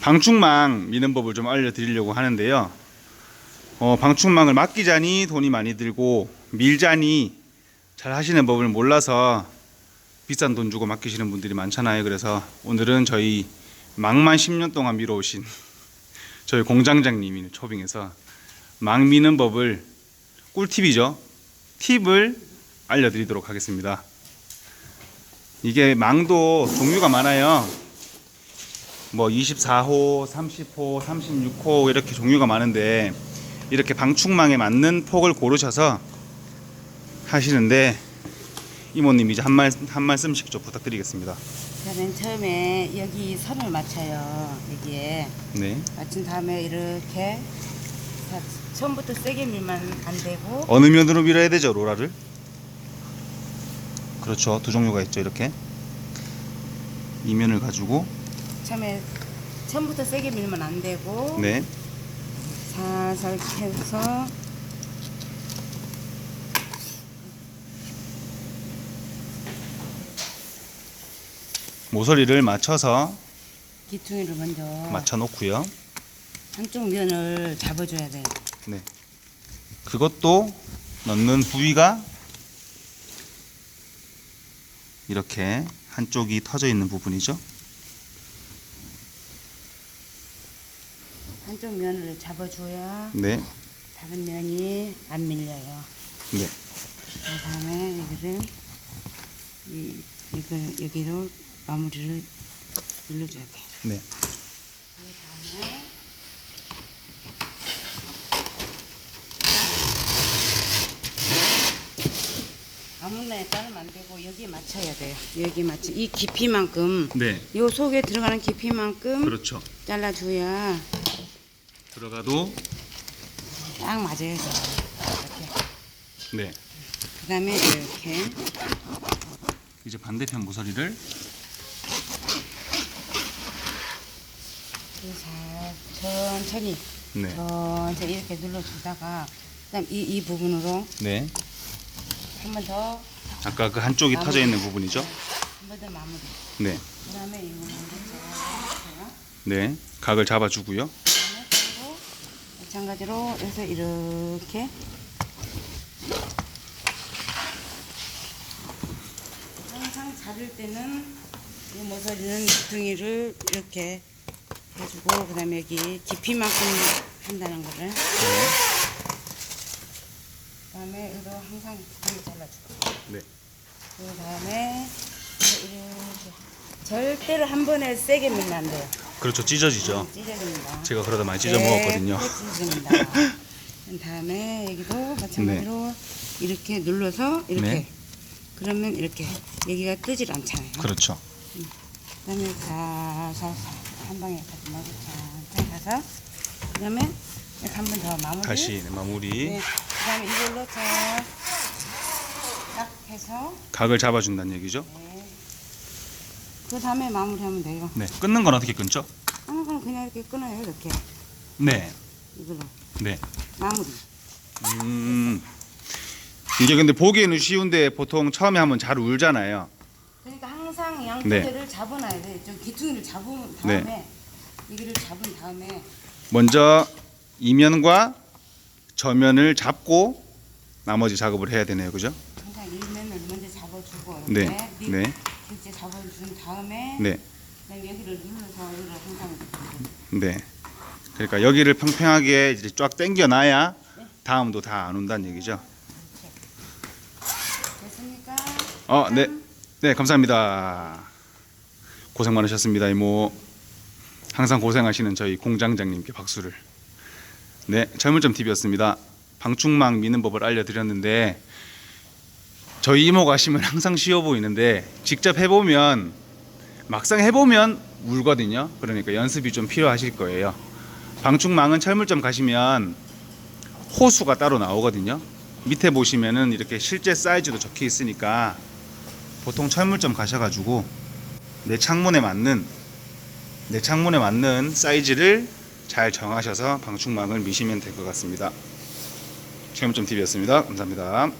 방충망 미는 법을 좀 알려드리려고 하는데요. 어, 방충망을 맡기자니 돈이 많이 들고 밀자니 잘 하시는 법을 몰라서 비싼 돈 주고 맡기시는 분들이 많잖아요. 그래서 오늘은 저희 망만 10년 동안 밀어오신 저희 공장장님이 초빙해서 망 미는 법을 꿀팁이죠. 팁을 알려드리도록 하겠습니다. 이게 망도 종류가 많아요. 뭐 24호, 30호, 36호 이렇게 종류가 많은데 이렇게 방충망에 맞는 폭을 고르셔서 하시는데 이모님 이제 한, 말, 한 말씀씩 좀 부탁드리겠습니다. 자, 맨 처음에 여기 선을 맞춰요. 여기에 네. 맞춘 다음에 이렇게 자, 처음부터 세게 밀면 안 되고 어느 면으로 밀어야 되죠, 로라를? 그렇죠. 두 종류가 있죠, 이렇게. 이 면을 가지고 처음에 처음부터 세게 밀면 안 되고 네. 살살 해서 모서리를 맞춰서 기퉁이를 먼저 맞춰 놓고요. 한쪽 면을 잡아줘야 돼요. 네. 그것도 넣는 부위가 이렇게 한쪽이 터져 있는 부분이죠. 한쪽 면을 잡아줘야 네. 다른 면이 안 밀려요. 네. 그 다음에 여기를 이, 이거 여기로 마무리를 눌러줘야 돼. 네. 아무나 따르면 안 되고 여기에 맞춰야 돼요. 여기 맞춰 이 깊이만큼 네. 요 속에 들어가는 깊이만큼 그렇죠. 잘라줘야 들어가도 딱 맞아요. 이렇게. 네. 그다음에 이렇게 이제 반대편 모서리를 잘 천천히 네. 천천히 이렇게 눌러주다가 그다음 이, 이 부분으로 네. 한 번더한번 아까 그 한쪽이 터져 있는 부분이죠. 더 마무리. 네. 그다음에 이거 먼저 제가 네. 각을 잡아 주고요. 마찬가지로 해서 이렇게 항상 자를 때는 이 모서리는 둥이를 이렇게 해주고 그 다음에 여기 깊이만큼 한다는 거를 그다음에 이거 항상 둥이 잘라주고 네. 그 다음에 이렇게 절대로 한 번에 세게 밀면 안 돼요. 그렇죠. 찢어지죠. 찢어집니다. 제가 그러다 많이 찢어 먹었거든요. 네, 찢어집니다. 그 다음에 여기도 마찬가지로 이렇게 눌러서 이렇게 네. 그러면 이렇게 여기가 뜨질 않잖아요. 그렇죠. 그다음에 살살 한 방에 가지 말고 천천히 가서 그다음에 이렇게 한 번 더 마무리. 다시 네, 마무리. 네. 그다음에 이걸로 쫙 해서 각을 잡아 준다는 얘기죠. 네. 그 다음에 마무리하면 돼요. 네. 끊는 건 어떻게 끊죠? 하는 거는 그냥 이렇게 끊어요. 이렇게 네. 이걸로 네. 마무리. 음. 이게 근데 보기에는 쉬운데 보통 처음에 하면 잘 울잖아요. 그러니까 항상 네. 양쪽을 잡아놔야 돼. 좀 기둥이를 잡은 다음에 이거를 잡은 다음에 먼저 이면과 저면을 잡고 나머지 작업을 해야 되네요. 그죠? 항상 일면을 먼저 잡아주고 네. 이렇게 밑- 네. 다음에 네. 여기를 눌러서 여기를 항상 네. 그러니까 여기를 평평하게 이제 쫙 당겨 놔야 다음도 다 안 온다는 얘기죠. 됐습니까? 어, 네. 네, 감사합니다. 고생 많으셨습니다, 이모. 항상 고생하시는 저희 공장장님께 박수를. 네, 철물점 TV였습니다. 방충망 미는 법을 알려드렸는데 저희 이모가 하시면 항상 쉬워 보이는데 직접 해보면 막상 해보면 울거든요. 그러니까 연습이 좀 필요하실 거예요. 방충망은 철물점 가시면 호수가 따로 나오거든요. 밑에 보시면은 이렇게 실제 사이즈도 적혀 있으니까 보통 철물점 가셔가지고 내 창문에 맞는 내 창문에 맞는 사이즈를 잘 정하셔서 방충망을 미시면 될 것 같습니다. 철물점 TV였습니다. 감사합니다.